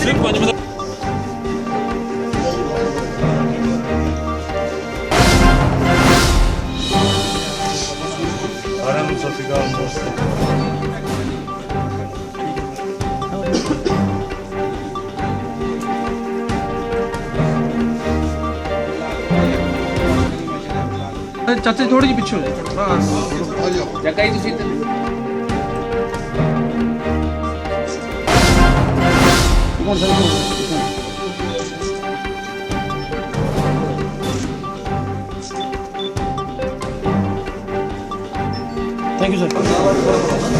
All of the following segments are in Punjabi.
ਸਿਰਫ 5 ਮਿੰਟ ਸਾਰਿਆਂ ਨੂੰ ਸਤਿ ਸ਼੍ਰੀ ਅਕਾਲ ਦੋਸਤੋ ਚਾਚਾ ਥੋੜੀ ਜਿਹੀ ਪਿੱਛੇ ਹੋ ਜਾ ਬਸ ਜੱਗਾ ਜੀ ਤੁਸੀਂ ਇੱਧਰ thank you sir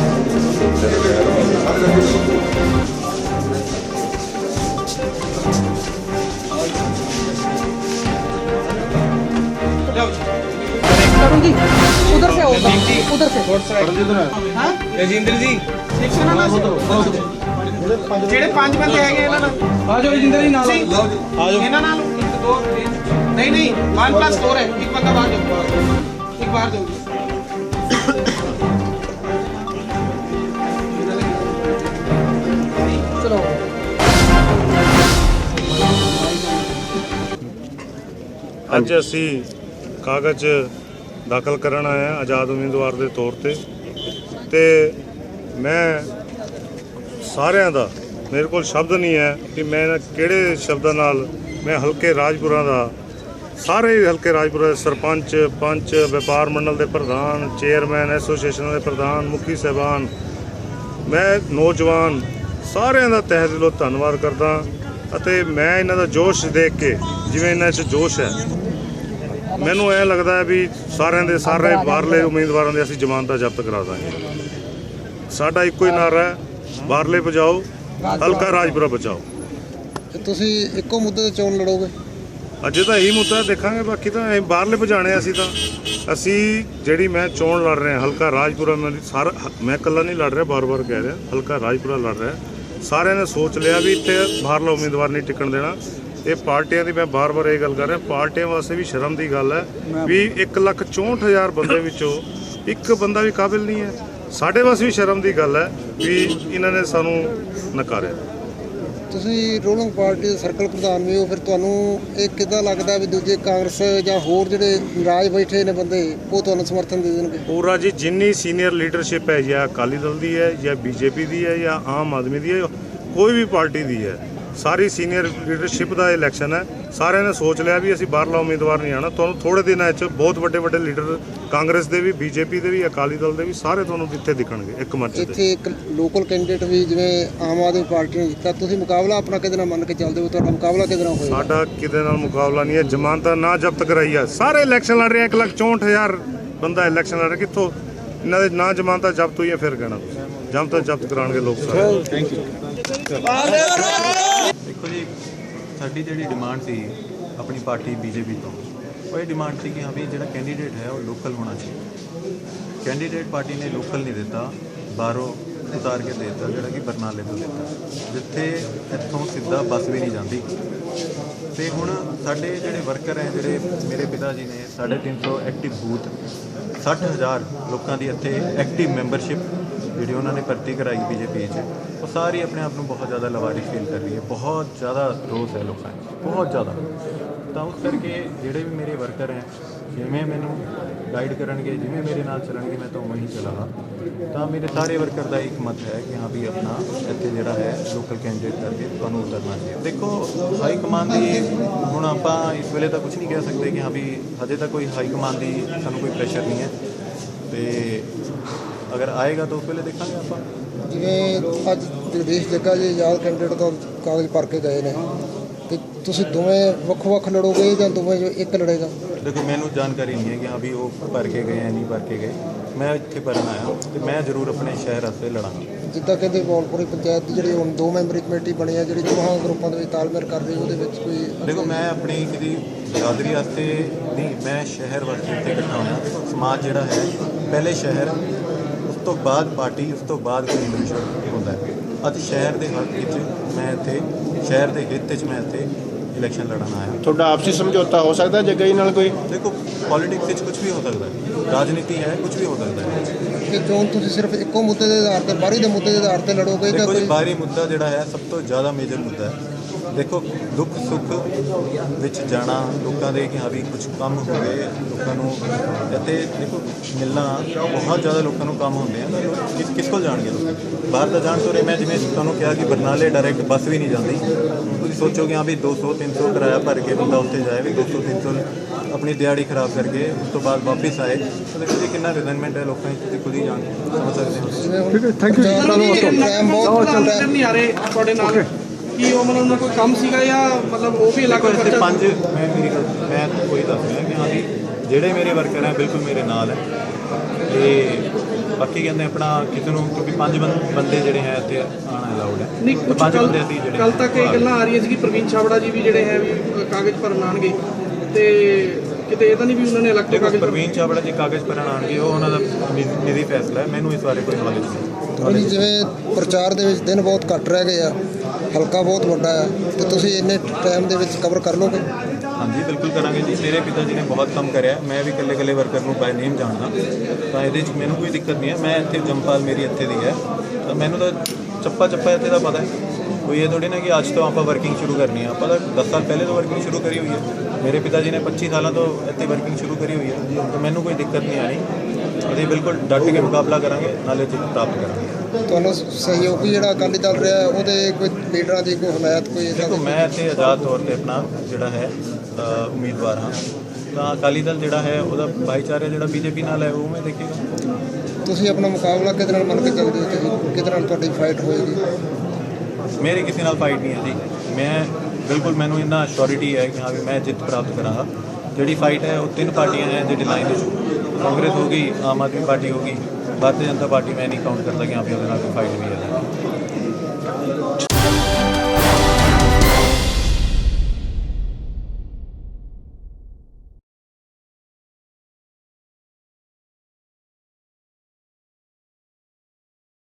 Karun ji उधर से आओ उधर उधर से ਰਜਿੰਦਰ ਜੀ ਜਿਹੜੇ ਪੰਜ ਬੰਦੇ ਹੈਗੇ ਇਹਨਾਂ ਨਾਲ। ਆ ਜਾਓ ਜਿੰਦਰ ਜੀ ਨਾਲ। ਆ ਜਾਓ। ਇਹਨਾਂ ਨਾਲ ਇੱਕ ਦੋ ਤਿੰਨ ਨਹੀਂ ਨਹੀਂ 1 ਪਲੱਸ 4 ਹੈ। ਇੱਕ ਬੰਦਾ ਬਾਹਰ ਜਾਊਗਾ। ਇੱਕ ਬਾਹਰ ਜਾਊਗਾ। ਅੱਜ ਅਸੀਂ ਕਾਗਜ਼ ਦਾਖਲ ਕਰਨ ਆਏ ਹਾਂ ਆਜ਼ਾਦ ਉਮੀਦਵਾਰ ਦੇ ਤੌਰ ਤੇ। ਤੇ ਮੈਂ ਸਾਰਿਆਂ ਦਾ। ਮੇਰੇ ਕੋਲ ਸ਼ਬਦ ਨਹੀਂ ਹੈ ਕਿ ਮੈਂ ਇਹਨਾਂ ਕਿਹੜੇ ਸ਼ਬਦਾਂ ਨਾਲ ਮੈਂ ਹਲਕੇ ਰਾਜਪੁਰਾ ਦਾ। ਸਾਰੇ ਹਲਕੇ ਰਾਜਪੁਰਾ ਦੇ ਸਰਪੰਚ, ਪੰਚ, ਵਪਾਰ ਮੰਡਲ ਦੇ ਪ੍ਰਧਾਨ, ਚੇਅਰਮੈਨ, ਐਸੋਸੀਏਸ਼ਨ ਦੇ ਪ੍ਰਧਾਨ, ਮੁਖੀ ਸਹਿਬਾਨ, ਮੈਂ ਨੌਜਵਾਨ, ਸਾਰਿਆਂ ਦਾ ਤਹਿ ਦਿਲੋਂ ਧੰਨਵਾਦ ਕਰਦਾ ਅਤੇ ਮੈਂ ਇਹਨਾਂ ਦਾ ਜੋਸ਼ ਦੇਖ ਕੇ, ਜਿਵੇਂ ਇਹਨਾਂ 'ਚ ਜੋਸ਼ ਹੈ, ਮੈਨੂੰ ਐ ਲੱਗਦਾ ਹੈ ਵੀ ਸਾਰਿਆਂ ਦੇ ਸਾਰੇ ਬਾਹਰਲੇ ਉਮੀਦਵਾਰਾਂ ਦੇ ਅਸੀਂ ਜ਼ਮਾਨਤਾਂ ਜ਼ਬਤ ਕਰਾ ਦਾਂਗੇ। ਸਾਡਾ ਇੱਕੋ ਹੀ ਨਾਰਾ ਹੈ ਬਾਹਰਲੇ ਬਚਾਓ ਹਲਕਾ ਰਾਜਪੁਰਾ ਬਚਾਓ। ਤੁਸੀਂ ਇੱਕੋ ਮੁੱਦੇ ਤੇ ਚੋਣ ਲੜੋਗੇ? ਅਜੇ ਤਾਂ ਇਹੀ ਮੁੱਦਾ ਦੇਖਾਂਗੇ ਬਾਕੀ ਤਾਂ ਇਹ ਬਾਹਰਲੇ ਭਜਾਣੇ ਅਸੀਂ ਤਾਂ। ਅਸੀਂ ਜਿਹੜੀ ਮੈਂ ਚੋਣ ਲੜ ਰਿਹਾ ਹਲਕਾ ਰਾਜਪੁਰਾ ਮੇਰੀ ਸਾਰਾ ਮੈਂ ਇਕੱਲਾ ਨਹੀਂ ਲੜ ਰਿਹਾ ਬਾਰ-ਬਾਰ ਕਹਿ ਰਿਹਾ ਹਲਕਾ ਰਾਜਪੁਰਾ ਲੜ ਰਿਹਾ। ਸਾਰਿਆਂ ਨੇ ਸੋਚ ਲਿਆ ਵੀ ਇੱਥੇ ਬਾਹਰਲਾ ਉਮੀਦਵਾਰ ਨਹੀਂ ਟਿਕਣ ਦੇਣਾ। ਇਹ ਪਾਰਟੀਆਂ ਦੀ ਮੈਂ ਬਾਰ-ਬਾਰ ਇਹ ਗੱਲ ਕਰ ਰਿਹਾ ਪਾਰਟੀਆਂ ਵਾਸਤੇ ਵੀ ਸ਼ਰਮ ਦੀ ਗੱਲ ਹੈ ਵੀ 164000 ਬੰਦੇ ਵਿੱਚੋਂ ਇੱਕ ਬੰਦਾ ਵੀ ਕਾਬਿਲ ਨਹੀਂ ਹੈ। ਸਾਡੇ ਵਾਸਤੇ ਵੀ ਸ਼ਰਮ ਦੀ ਗੱਲ ਹੈ ਵੀ ਇਹਨਾਂ ਨੇ ਸਾਨੂੰ ਨਕਾਰਿਆ। ਤੁਸੀਂ ਰੂਲਿੰਗ ਪਾਰਟੀ ਦੇ ਸਰਕਲ ਪ੍ਰਧਾਨ ਵੀ ਹੋ ਫਿਰ ਤੁਹਾਨੂੰ ਇਹ ਕਿੱਦਾਂ ਲੱਗਦਾ ਵੀ ਦੂਜੇ ਕਾਂਗਰਸ ਜਾਂ ਹੋਰ ਜਿਹੜੇ ਰਾਜ ਬੈਠੇ ਨੇ ਬੰਦੇ ਉਹ ਤੁਹਾਨੂੰ ਸਮਰਥਨ ਦੇ ਦੇਣਗੇ? ਪੂਰਾ ਜੀ ਜਿੰਨੀ ਸੀਨੀਅਰ ਲੀਡਰਸ਼ਿਪ ਹੈ ਜਾਂ ਅਕਾਲੀ ਦਲ ਦੀ ਹੈ ਜਾਂ ਬੀਜੇਪੀ ਦੀ ਹੈ ਜਾਂ ਆਮ ਆਦਮੀ ਦੀ ਹੈ ਕੋਈ ਵੀ ਪਾਰਟੀ ਦੀ ਹੈ ਸਾਰੀ ਸੀਨੀਅਰ ਲੀਡਰਸ਼ਿਪ ਦਾ ਇਲੈਕਸ਼ਨ ਹੈ। ਸਾਰਿਆਂ ਨੇ ਸੋਚ ਲਿਆ ਵੀ ਅਸੀਂ ਬਾਹਰਲਾ ਉਮੀਦਵਾਰ ਨਹੀਂ ਆਣਾ ਤੁਹਾਨੂੰ ਥੋੜੇ ਦਿਨਾਂ ਵਿੱਚ ਬਹੁਤ ਵੱਡੇ ਵੱਡੇ ਲੀਡਰ ਕਾਂਗਰਸ ਦੇ ਵੀ ਬੀਜੇਪੀ ਦੇ ਵੀ ਅਕਾਲੀ ਦਲ ਦੇ ਵੀ ਸਾਰੇ ਤੁਹਾਨੂੰ ਇੱਥੇ ਦਿਖਣਗੇ ਇੱਕ ਮੰਚ ਤੇ ਇੱਥੇ ਇੱਕ ਲੋਕਲ ਕੈਂਡੀਡੇਟ ਵੀ ਜਿਵੇਂ ਆਮ ਆਦਮੀ ਪਾਰਟੀ ਨੇ ਦਿੱਤਾ ਤੁਸੀਂ ਮੁਕਾਬਲਾ ਆਪਣਾ ਕਿਹਦੇ ਨਾਲ ਮੰਨ ਕੇ ਚੱਲਦੇ ਹੋ? ਤੁਹਾਡਾ ਮੁਕਾਬਲਾ ਕਿਹਦੇ ਨਾਲ ਹੋਏਗਾ? ਸਾਡਾ ਕਿਤੇ ਨਾਲ ਮੁਕਾਬਲਾ ਨਹੀਂ ਹੈ? ਜ਼ਮਾਨਤਾਂ ਨਾ ਜ਼ਬਤ ਕਰਾਈ ਹੈ ਸਾਰੇ ਇਲੈਕਸ਼ਨ ਲੜ ਰਹੇ ਆ, ਇੱਕ ਲੱਖ 64000 ਬੰਦਾ ਇਲੈਕਸ਼ਨ ਲੜ ਰਿਹਾ। ਕਿੱਥੋਂ? ਇਹਨਾਂ ਦੇ ਨਾ ਜ਼ਮਾਨਤਾਂ ਜ਼ਬਤ ਹੋਈਆਂ ਫਿਰ ਕਹਿਣਾ ਤੁਸੀਂ। ਜ਼ਮਾਨਤਾਂ ਜ਼ਬਤ ਕਰਾਉਣਗੇ ਲੋਕ ਸਾਰੇ। ਦੇਖੋ ਜੀ, ਸਾਡੀ ਜਿਹੜੀ ਡਿਮਾਂਡ ਸੀ ਆਪਣੀ ਪਾਰਟੀ ਬੀਜੇਪੀ ਤੋਂ, ਉਹ ਇਹ ਡਿਮਾਂਡ ਸੀ ਕਿ ਹਾਂ ਵੀ ਜਿਹੜਾ ਕੈਂਡੀਡੇਟ ਹੈ ਉਹ ਲੋਕਲ ਹੋਣਾ ਚਾਹੀਦਾ। ਕੈਂਡੀਡੇਟ ਪਾਰਟੀ ਨੇ ਲੋਕਲ ਨਹੀਂ ਦਿੱਤਾ, ਬਾਹਰੋਂ ਉਤਾਰ ਕੇ ਦੇ ਦਿੱਤਾ, ਜਿਹੜਾ ਕਿ ਬਰਨਾਲੇ ਤੋਂ ਦਿੱਤਾ। ਜਿੱਥੇ ਇੱਥੋਂ ਸਿੱਧਾ ਬੱਸ ਵੀ ਨਹੀਂ ਜਾਂਦੀ। ਤੇ ਹੁਣ ਸਾਡੇ ਜਿਹੜੇ ਵਰਕਰ ਹੈ, ਜਿਹੜੇ ਮੇਰੇ ਪਿਤਾ ਜੀ ਨੇ 350 ਐਕਟਿਵ ਬੂਥ 60000 ਲੋਕਾਂ ਦੀ ਇੱਥੇ ਐਕਟਿਵ ਮੈਂਬਰਸ਼ਿਪ ਜਿਹੜੀ ਉਹਨਾਂ ਨੇ ਭਰਤੀ ਕਰਾਈ ਬੀਜੇਪੀ 'ਚ, ਉਹ ਸਾਰੀ ਆਪਣੇ ਆਪ ਨੂੰ ਬਹੁਤ ਜ਼ਿਆਦਾ ਲਵਾਰਿਸ ਫੀਲ ਕਰ ਰਹੀ ਹੈ। ਬਹੁਤ ਜ਼ਿਆਦਾ ਰੋਸ ਹੈ ਲੋਕਾਂ 'ਚ, ਬਹੁਤ ਜ਼ਿਆਦਾ। ਤਾਂ ਉਸ ਕਰਕੇ ਜਿਹੜੇ ਵੀ ਮੇਰੇ ਵਰਕਰ ਹੈ, ਜਿਵੇਂ ਮੈਨੂੰ ਗਾਈਡ ਕਰਨਗੇ, ਜਿਵੇਂ ਮੇਰੇ ਨਾਲ ਚੱਲਣਗੇ, ਮੈਂ ਤਾਂ ਉਵੇਂ ਹੀ ਚੱਲਾਂਗਾ। ਤਾਂ ਮੇਰੇ ਸਾਰੇ ਵਰਕਰ ਦਾ ਇੱਕ ਮਤ ਹੈ ਕਿ ਹਾਂ ਵੀ ਆਪਣਾ ਇੱਥੇ ਜਿਹੜਾ ਹੈ ਲੋਕਲ ਕੈਂਡੀਡੇਟ ਕਰਕੇ ਤੁਹਾਨੂੰ ਉਤਰਨਾ ਚਾਹੀਦਾ। ਦੇਖੋ ਹਾਈ ਕਮਾਂਡ ਦੀ ਹੁਣ ਆਪਾਂ ਇਸ ਵੇਲੇ ਤਾਂ ਕੁਝ ਨਹੀਂ ਕਹਿ ਸਕਦੇ ਕਿ ਹਾਂ ਵੀ ਹਜੇ ਤੱਕ ਕੋਈ ਹਾਈ ਕਮਾਂਡ ਦੀ ਸਾਨੂੰ ਕੋਈ ਪ੍ਰੈਸ਼ਰ ਨਹੀਂ ਹੈ। ਤੇ ਅਗਰ ਆਏਗਾ ਤਾਂ ਉਸ ਵੇਲੇ ਦੇਖਾਂਗੇ ਆਪਾਂ। ਜਿਵੇਂ ਅੱਜ ਜਗਦੀਸ਼ ਜੱਗਾ ਜੀ ਆਜ਼ਾਦ ਕੈਂਡੀਡੇਟ ਤੋਂ ਕਾਗਜ਼ ਭਰ ਕੇ ਗਏ ਨੇ। ਕਿ ਤੁਸੀਂ ਦੋਵੇਂ ਵੱਖ-ਵੱਖ ਲੜੋਗੇ ਜਾਂ ਦੋਵੇਂ ਜੋ ਇੱਕ ਲੜੇਗਾ? ਦੇਖੋ ਮੈਨੂੰ ਜਾਣਕਾਰੀ ਨਹੀਂ ਹੈ ਕਿ ਹਾਂ ਵੀ ਉਹ ਭਰ ਕੇ ਗਏ ਜਾਂ ਨਹੀਂ ਭਰ ਕੇ ਗਏ। ਮੈਂ ਇੱਥੇ ਭਰਨ ਆਇਆ ਤੇ ਮੈਂ ਜ਼ਰੂਰ ਆਪਣੇ ਸ਼ਹਿਰ ਵਾਸਤੇ ਲੜਾਂਗਾ। ਜਿੱਦਾਂ ਕਹਿੰਦੇ ਬੋਲਪੁਰੀ ਪੰਚਾਇਤ ਦੀ ਜਿਹੜੀ ਹੁਣ ਦੋ ਮੈਂਬਰੀ ਕਮੇਟੀ ਬਣੀ ਹੈ ਜਿਹੜੀ ਦੋਹਾਂ ਗਰੁੱਪਾਂ ਦੇ ਵਿੱਚ ਤਾਲਮੇਲ ਕਰ ਰਹੀ ਉਹਦੇ ਵਿੱਚ ਕੋਈ ਦੇਖੋ ਮੈਂ ਆਪਣੀ ਕਿਦੀ ਬਰਾਦਰੀ ਵਾਸਤੇ ਨਹੀਂ ਮੈਂ ਸ਼ਹਿਰ ਵਾਸਤੇ ਇੱਥੇ ਇਕੱਠਾ ਹੋਇਆ। ਦੇਖੋ ਸਮਾਜ ਜਿਹੜਾ ਹੈ ਪਹਿਲੇ ਸ਼ਹਿਰ ਤੋਂ ਬਾਅਦ ਪਾਰਟੀ ਉਸ ਤੋਂ ਬਾਅਦ ਕੋਈ ਇੰਡੀਵਿਜੂਅਲ ਹੁੰਦਾ। ਹੈ ਅੱਜ ਸ਼ਹਿਰ ਦੇ ਹੱਕ ਵਿੱਚ ਮੈਂ ਇੱਥੇ ਸ਼ਹਿਰ ਦੇ ਹਿੱਤ ਵਿੱਚ ਮੈਂ ਇੱਥੇ ਇਲੈਕਸ਼ਨ ਲੜਨ ਆਇਆ। ਤੁਹਾਡਾ ਆਪਸੀ ਸਮਝੌਤਾ ਹੋ ਸਕਦਾ ਜੱਗਾ ਜੀ ਨਾਲ ਕੋਈ? ਦੇਖੋ ਪੋਲਿਟਿਕਸ ਵਿੱਚ ਕੁਝ ਵੀ ਹੋ ਸਕਦਾ ਹੈ। ਰਾਜਨੀਤੀ ਹੈ ਕੁਝ ਵੀ ਹੋ ਸਕਦਾ ਹੈ। ਕਿ ਚੋਣ ਤੁਸੀਂ ਸਿਰਫ ਇੱਕੋ ਮੁੱਦੇ ਦੇ ਆਧਾਰ ਤੇ ਬਾਹਰੀ ਦੇ ਮੁੱਦੇ ਦੇ ਆਧਾਰ ਤੇ ਲੜੋਗੇ ਜੀ ਕੋਈ ਬਾਹਰੀ ਮੁੱਦਾ ਜਿਹੜਾ ਹੈ ਸਭ ਤੋਂ ਜ਼ਿਆਦਾ ਮੇਜਰ ਮੁੱਦਾ ਹੈ। ਦੇਖੋ ਦੁੱਖ ਸੁੱਖ ਵਿੱਚ ਜਾਣਾ ਲੋਕਾਂ ਦੇ ਕਿ ਹਾਂ ਵੀ ਕੁਝ ਕੰਮ ਹੋਵੇ ਲੋਕਾਂ ਨੂੰ ਇੱਥੇ ਦੇਖੋ ਮਿਲਣਾ ਬਹੁਤ ਜ਼ਿਆਦਾ ਲੋਕਾਂ ਨੂੰ ਕੰਮ ਹੁੰਦੇ ਆ ਕਿਸ ਕਿਸ ਕੋਲ ਜਾਣਗੇ ਲੋਕ ਬਾਹਰ ਤਾਂ ਜਾਣ ਤੋਂ ਮੈਂ ਜਿਵੇਂ ਤੁਹਾਨੂੰ ਕਿਹਾ ਕਿ ਬਰਨਾਲੇ ਡਾਇਰੈਕਟ ਬੱਸ ਵੀ ਨਹੀਂ ਜਾਂਦੀ ਤੁਸੀਂ ਸੋਚੋਗੇ ਹਾਂ ਵੀ 200 300 ਕਿਰਾਇਆ ਭਰ ਕੇ ਬੰਦਾ ਉੱਥੇ ਜਾਏ ਵੀ 200 300 ਆਪਣੀ ਦਿਹਾੜੀ ਖਰਾਬ ਕਰਕੇ ਉਸ ਤੋਂ ਬਾਅਦ ਵਾਪਸ ਆਏ ਤਾਂ ਦੇਖੋ ਜੀ ਕਿੰਨਾ ਰਿਜ਼ਨਮੈਂਟ ਹੈ ਲੋਕਾਂ 'ਚ ਤੁਸੀਂ ਖੁਦ ਹੀ ਜਾਣ ਸਮਝ ਸਕਦੇ ਹੋ ਜਿਵੇਂ ਹੁਣ ਥੈਂਕ ਯੂ ਬਹੁਤ ਨਹੀਂ ਆ ਰਹੇ ਤੁਹਾਡੇ ਨਾਲ ਕੀ ਉਹ ਮਤਲਬ ਉਹਨਾਂ ਕੋਈ ਕੰਮ ਸੀਗਾ ਜਾਂ ਮਤਲਬ ਉਹ ਵੀ ਅਲੱਗ ਖਰਚਾ- ਪੰਜ ਮੈਂ ਮੇਰੀ ਗੱਲ ਮੈਂ ਕੋਈ ਦੱਸ ਰਿਹਾ ਕਿ ਹਾਂ ਵੀ ਜਿਹੜੇ ਮੇਰੇ ਵਰਕਰ ਹੈ ਬਿਲਕੁਲ ਮੇਰੇ ਨਾਲ ਹੈ। ਤੇ ਬਾਕੀ ਕਹਿੰਦੇ ਆਪਣਾ ਕਿਸੇ ਨੂੰ ਕਿਉਂਕਿ ਪੰਜ ਬੰ- ਬੰਦੇ ਜਿਹੜੇ ਹੈ ਇੱਥੇ ਆਣਾ ਅਲਾਉਡ ਹੈ। ਨਹੀਂ ਤੇ ਕੁਝ ਪੰਜ ਬੰਦੇ ਅਸੀਂ ਜਿਹੜੇ ਕੱਲ ਤੱਕ ਇਹ ਗੱਲਾਂ ਆ ਰਹੀਆਂ ਸੀ ਕਿ ਪ੍ਰਵੀਨ ਛਾਬੜਾ ਜੀ ਵੀ ਜਿਹੜੇ ਹੈ ਵੀ ਅ, ਕਾਗਜ਼ ਭਰਨ ਆਣਗੇ ਤੇ ਕਿਤੇ ਇਹ ਤਾਂ ਨਹੀਂ ਵੀ ਉਹਨਾਂ ਨੇ ਅਲੱਗ ਤੋਂ ਕਾਗਜ਼ ਪ੍ਰਵੀਨ ਚਾਵਲਾ ਜੀ ਕਾਗਜ਼ ਭਰਨ ਆਣਗੇ ਉਹ ਉਹਨਾਂ ਦਾ ਨਿ- ਨਿੱਜੀ ਫੈਸਲਾ ਹੈ। ਮੈਨੂੰ ਇਸ ਬਾਰੇ ਕੋਈ ਨੌਲੇਜ ਨਹੀਂ। ਜਿਵੇਂ ਪ੍ਰਚਾਰ ਦੇ ਵਿੱਚ ਦਿਨ ਬਹੁਤ ਘੱਟ ਰਹਿ ਗਏ ਆ। ਹਲਕਾ ਬਹੁਤ ਵੱਡਾ ਹੈ। ਤੇ ਤੁਸੀਂ ਇੰਨੇ ਟਾਈਮ ਦੇ ਵਿੱਚ ਕਵਰ ਕਰ ਲੋਗੇ? ਹਾਂਜੀ ਬਿਲਕੁਲ ਕਰਾਂਗੇ ਜੀ। ਮੇਰੇ ਪਿਤਾ ਜੀ ਨੇ ਬਹੁਤ ਕੰਮ ਕਰਿਆ ਮੈਂ ਵੀ ਇਕੱਲੇ ਇਕੱਲੇ ਵਰਕਰ ਨੂੰ ਬਾਈ ਨੇਮ ਜਾਣਦਾ। ਤਾਂ ਇਹਦੇ 'ਚ ਮੈਨੂੰ ਕੋਈ ਦਿੱਕਤ ਨਹੀਂ ਹੈ। ਮੈਂ ਇੱਥੇ ਜੰਪਾਲ ਮੇਰੀ ਇੱਥੇ ਦੀ ਹੈ। ਤਾਂ ਮੈਨੂੰ ਤਾਂ ਚੱਪਾ ਚੱਪਾ ਇੱਥੇ ਦਾ ਪਤਾ ਹੈ। ਕੋਈ ਇਹ ਥੋੜੀ ਨਾ ਕਿ ਅੱਜ ਤੋਂ ਆਪਾਂ ਵਰਕਿੰਗ ਸ਼ੁਰੂ ਕਰਨੀ ਹੈ। ਆਪਾਂ ਤਾਂ 10 ਸਾਲ ਪਹਿਲੇ ਤੋਂ ਵਰਕਿੰਗ ਸ਼ੁਰੂ ਕਰੀ ਹੋਈ ਹੈ। ਮੇਰੇ ਪਿਤਾ ਜੀ ਨੇ 25 ਸਾਲਾਂ ਤੋਂ ਇੱਥੇ ਵਰਕਿੰਗ ਸ਼ੁਰੂ ਕਰੀ ਹੋਈ ਹੈ। ਤਾਂ ਮੈਨੂੰ ਕੋਈ ਦਿੱਕਤ ਨਹੀਂ ਆਣੀ ਅਸੀਂ ਬਿਲਕੁਲ ਡਟ ਕੇ ਮੁਕਾਬਲਾ ਕਰਾਂਗੇ। ਨਾਲੇ ਜਿੱਤ ਪ੍ਰਾਪਤ ਕਰਾਂਗੇ। ਤੁਹਾਨੂੰ ਸਹਿਯੋਗੀ ਜਿਹੜਾ ਅਕਾਲੀ ਦਲ ਰਿਹਾ ਉਹਦੇ ਕੋਈ ਲੀਡਰਾਂ ਦੀ ਕੋਈ ਹਮਾਇਤ ਕੋਈ ਇਦਾਂ ਦੇਖੋ ਮੈਂ ਇੱਥੇ ਆਜ਼ਾਦ ਤੌਰ ਤੇ ਆਪਣਾ ਜਿਹੜਾ ਹੈ ਉਮੀਦਵਾਰ ਹਾਂ। ਤਾਂ ਅਕਾਲੀ ਦਲ ਜਿਹੜਾ ਹੈ ਉਹਦਾ ਭਾਈਚਾਰਾ ਜਿਹੜਾ ਬੀਜੇਪੀ ਨਾਲ ਹੈ ਉਹ ਮੈਂ ਦੇਖੇਗਾ। ਤੁਸੀਂ ਆਪਣਾ ਮੁਕਾਬਲਾ ਕਿਹਦੇ ਨਾਲ ਮੰਨ ਕੇ ਚੱਲਦੇ ਹੋ ਤੁਸੀਂ? ਕਿਹਦੇ ਨਾਲ ਤੁਹਾਡੀ ਫਾਈਟ ਹੋਏਗੀ? ਮੇਰੇ ਕਿਸੇ ਨਾਲ ਫਾਈਟ ਨਹੀਂ ਹੈ ਜੀ। ਮੈਂ ਬਿਲਕੁਲ ਮੈਨੂੰ ਇੰਨਾ ਅਸ਼ੋਰਿਟੀ ਹੈ ਕਿ ਹਾਂ ਵੀ ਮੈਂ ਜਿੱਤ ਪ੍ਰਾਪਤ ਕਰਾਂਗਾ। ਜਿਹੜੀ ਫਾਈਟ ਹੈ ਉਹ ਤਿੰਨ ਪਾਰਟੀਆਂ ਹੈ ਜਿਹੜੀ ਲਾਈਨ ਵਿੱਚ। ਕਾਂਗਰਸ ਹੋਗੀ ਆਮ ਆਦਮੀ ਪਾਰਟੀ ਹੋਗੀ ਭਾਰਤੀ ਜਨਤਾ ਪਾਰਟੀ ਮੈਂ ਨਹੀਂ ਕਾਊਂਟ ਕਰਦਾ ਕਿ ਹਾਂ ਵੀ ਉਹਦੇ ਨਾਲ ਕੋਈ ਫਾਈਟ ਵੀ ਹੈ। Thank you.